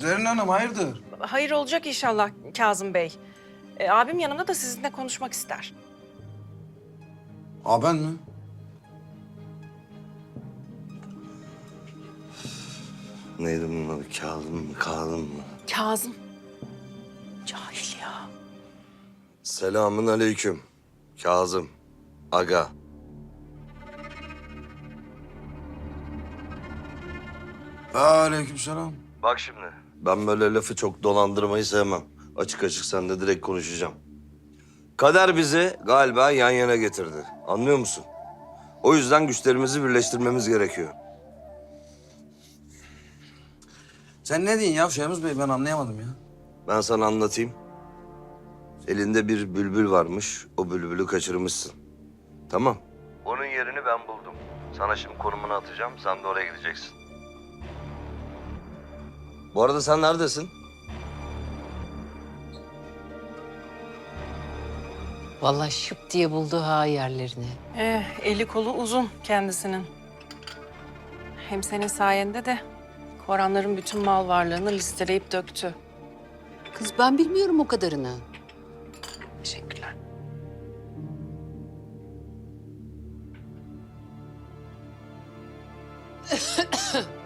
Zerrin Hanım hayırdır? Hayır olacak inşallah Kazım Bey. E, abim yanımda da sizinle konuşmak ister. Aa ben mi? Neydi bunun adı? Kazım mı? Kazım mı? Kazım. Cahil ya. Selamın aleyküm. Kazım. Aga. Aleykümselam. Bak şimdi. Ben böyle lafı çok dolandırmayı sevmem. Açık açık sen de direkt konuşacağım. Kader bizi galiba yan yana getirdi. Anlıyor musun? O yüzden güçlerimizi birleştirmemiz gerekiyor. Sen ne diyorsun ya Şehmuz Bey ben anlayamadım ya. Ben sana anlatayım. Elinde bir bülbül varmış. O bülbülü kaçırmışsın. Tamam. Onun yerini ben buldum. Sana şimdi konumunu atacağım. Sen de oraya gideceksin. Bu arada sen neredesin? Vallahi şıp diye buldu ha yerlerini. Eh, eli kolu uzun kendisinin. Hem senin sayende de Koranların bütün mal varlığını listeleyip döktü. Kız ben bilmiyorum o kadarını. Teşekkürler.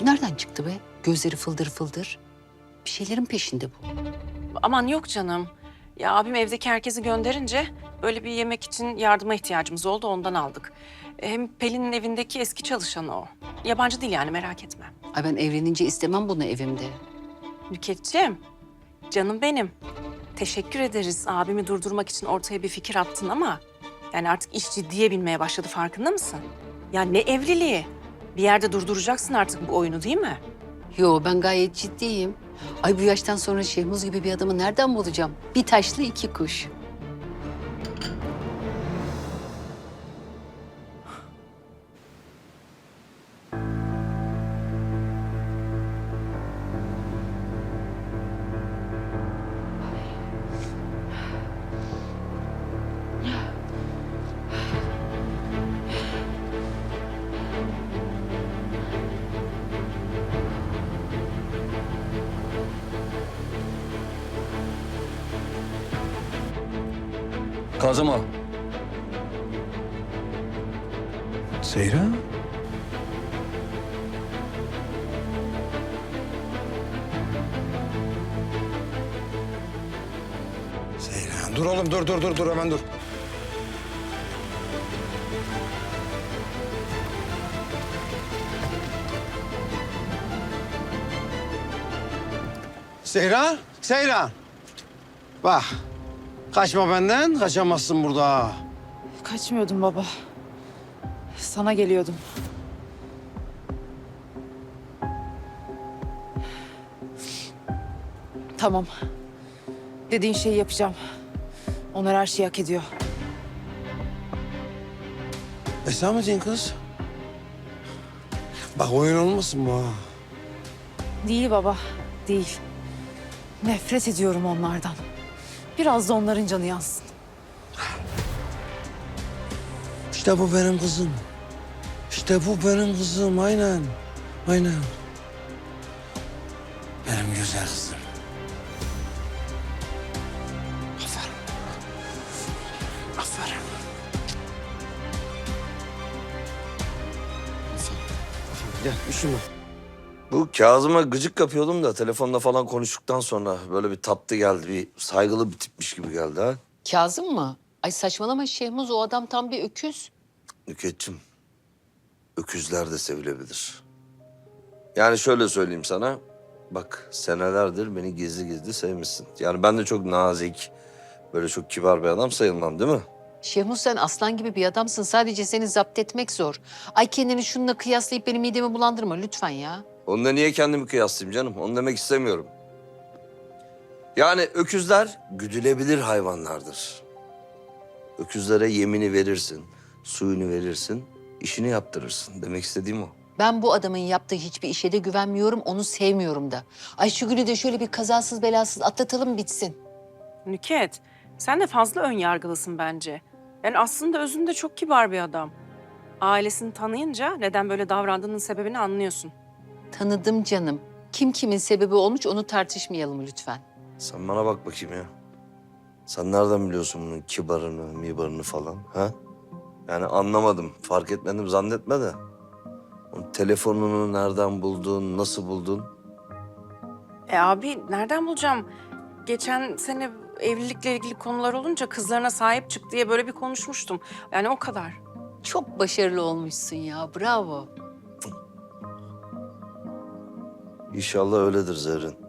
Bu nereden çıktı be? Gözleri fıldır fıldır. Bir şeylerin peşinde bu. Aman yok canım. Ya abim evdeki herkesi gönderince böyle bir yemek için yardıma ihtiyacımız oldu ondan aldık. Hem Pelin'in evindeki eski çalışanı o. Yabancı değil yani merak etme. Ay ben evlenince istemem bunu evimde. Nükhetciğim, canım benim. Teşekkür ederiz abimi durdurmak için ortaya bir fikir attın ama... ...yani artık iş ciddiye binmeye başladı farkında mısın? Ya ne evliliği? Bir yerde durduracaksın artık bu oyunu değil mi? Yo ben gayet ciddiyim. Ay bu yaştan sonra Şehmuz gibi bir adamı nereden bulacağım? Bir taşlı iki kuş. Kazım ağa. Seyra? Seyra dur oğlum dur dur dur dur hemen dur. Seyra, Seyra. Bak, kaçma benden, kaçamazsın burada. Kaçmıyordum baba. Sana geliyordum. Tamam. Dediğin şeyi yapacağım. Onlar her şeyi hak ediyor. Diyorsun kız? Bak oyun olmasın bu ha. Değil baba, değil. Nefret ediyorum onlardan. Biraz da onların canı yansın. İşte bu benim kızım. İşte bu benim kızım, aynen. Aynen. Benim güzel kızım. Aferin. Aferin. Aferin. Gel, üşüme. Bu Kazım'a gıcık yapıyordum da telefonda falan konuştuktan sonra böyle bir tatlı geldi. Bir saygılı bir tipmiş gibi geldi ha. Kazım mı? Ay saçmalama Şehmuz o adam tam bir öküz. Nükhetçim, öküzler de sevilebilir. Yani şöyle söyleyeyim sana. Bak senelerdir beni gizli gizli sevmişsin. Yani ben de çok nazik, böyle çok kibar bir adam sayılmam değil mi? Şehmuz sen aslan gibi bir adamsın. Sadece seni zapt etmek zor. Ay kendini şununla kıyaslayıp benim midemi bulandırma lütfen ya. Onunla niye kendimi kıyaslayayım canım? Onu demek istemiyorum. Yani öküzler güdülebilir hayvanlardır. Öküzlere yemini verirsin, suyunu verirsin, işini yaptırırsın. Demek istediğim o. Ben bu adamın yaptığı hiçbir işe de güvenmiyorum, onu sevmiyorum da. Ay şu günü de şöyle bir kazasız belasız atlatalım bitsin. Nüket, sen de fazla ön yargılısın bence. Yani aslında özünde çok kibar bir adam. Ailesini tanıyınca neden böyle davrandığının sebebini anlıyorsun. Tanıdım canım. Kim kimin sebebi olmuş onu tartışmayalım lütfen. Sen bana bak bakayım ya. Sen nereden biliyorsun bunun kibarını, mibarını falan ha? Yani anlamadım, fark etmedim zannetme de. Onun telefonunu nereden buldun, nasıl buldun? E abi nereden bulacağım? Geçen sene evlilikle ilgili konular olunca kızlarına sahip çık diye böyle bir konuşmuştum. Yani o kadar. Çok başarılı olmuşsun ya bravo. İnşallah öyledir Zerrin.